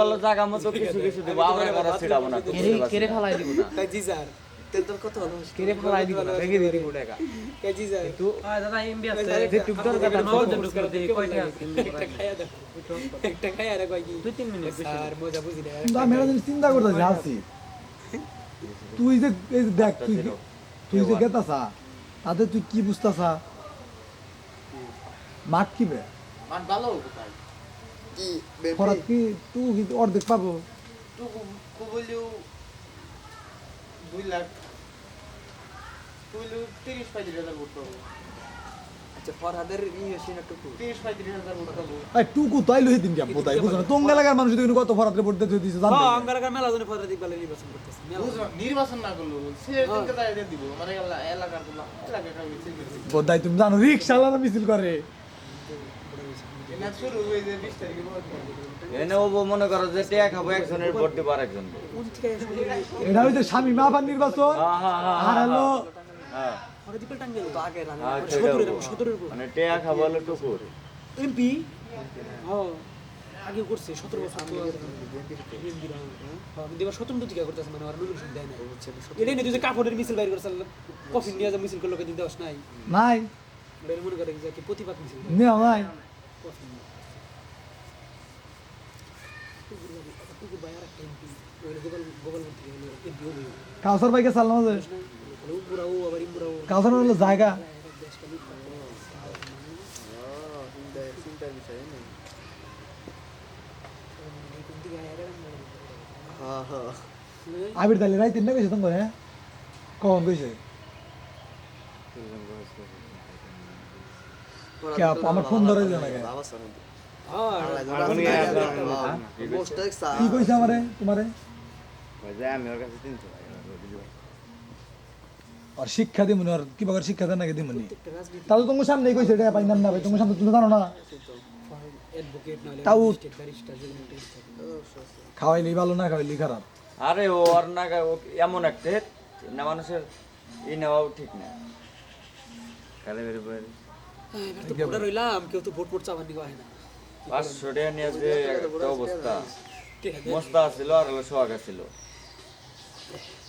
বলো জায়গা মতো কিছু কিছু দিব আমরা করা ছিড়াবো না তো কেড়ে কেড়ে ফেলাই দিব না? তাই জি স্যার তেল কত হলো? কেড়ে ফেলাই দিব না? ভেঙে দিব। টাকা। কে জি স্যার। তো দাদা এমবি আছে। যে টুক দরকার না? নজর টুক করে কয়টা? একটা খাইয়া দেখো একটা খাইয়া রে কয় কি? দুই তিন মিনিট স্যার মজা বুঝি না। কিন্তু আমি একটা চিন্তা করতেছি হাসি তুই যে এই দেখ তুই তুই যে গেতাসা তাতে তুই কি বুঝতাসা মাঠ কি বে? মাঠ ভালো কোথায় কি ফরাত কি তুই কি অর্ধেক পাবো? তো কুবলিও দুই লাখ। কুবলিও তিরিশ পঁয়ত্রিশ হাজার ভোট পাবো। আচ্ছা টুকু তাই লই দিন কেমন মানুষ যদি কত ফরাতে। আঙ্গারাকার মেলা জনে ফরহাদ ইকবাল নির্বাচন করতেছে। মেলা বুঝলাম, নির্বাচন না করল সে দিনকে তাই দিব। মানে এলাকার তুমি জানো রিক্সা আলাদা মিছিল করে। এনা ও মনে করো যে টিয়া খাব একজনের ভোট দিব আরেকজন। কোন এটা হইতে স্বামী মাফার নির্বাচন? আর হলো আগে রান হ্যাঁ, সদরের সেটাও। সদরের উপর। মানে টিয়া খাব হলো টুকুর। এমপি? হ্যাঁ আগে করছে সতেরো বছর তো দেবার স্বতন্ত্র টিকা করতেছে মানে আর নমিনেশন দেয় না এটাই না যে কাপড়ের মিছিল বাইর করছে কফিন নিয়ে যা মিছিল করল দিন দেওয়াস নাই। মনে করে যে কি প্রতিবাদ মিছিল। নাই। কাউসার ভাইকে চাল মাঝে উমরাও আবার ইমরাও কাউসার হলো জায়গা চিন্তার বিষয় নেই আবির দালি রাই তিনটা কইছে তোমার হ্যাঁ কখন কইছে কে আপু, আমার ফোন ধরে দিও না কে? কি কইছে আমারে? তোমারে। আর শিক্ষা দিমুনি আর কি বাগার শিক্ষা দেন নাকি দিমুনি? তাহলে তোমার সামনে কইছে এটা পাইনাম না ভাই তোমার সামনে তুমি জানো না। তাও- খাওয়াইলি ভালো না খাওয়াইলি খারাপ। আরে ও আর না এমন একটা না মানুষের ই নেওয়াও ঠিক না। কালে বের করে এবার তো ভোটার হইলাম কেউ তো ভোট ভোট চাবার হয় না। পাঁচশো টাকা নিয়ে যে একটা অবস্থা। মস্তা ছিল আর হলো সোহাগা ছিল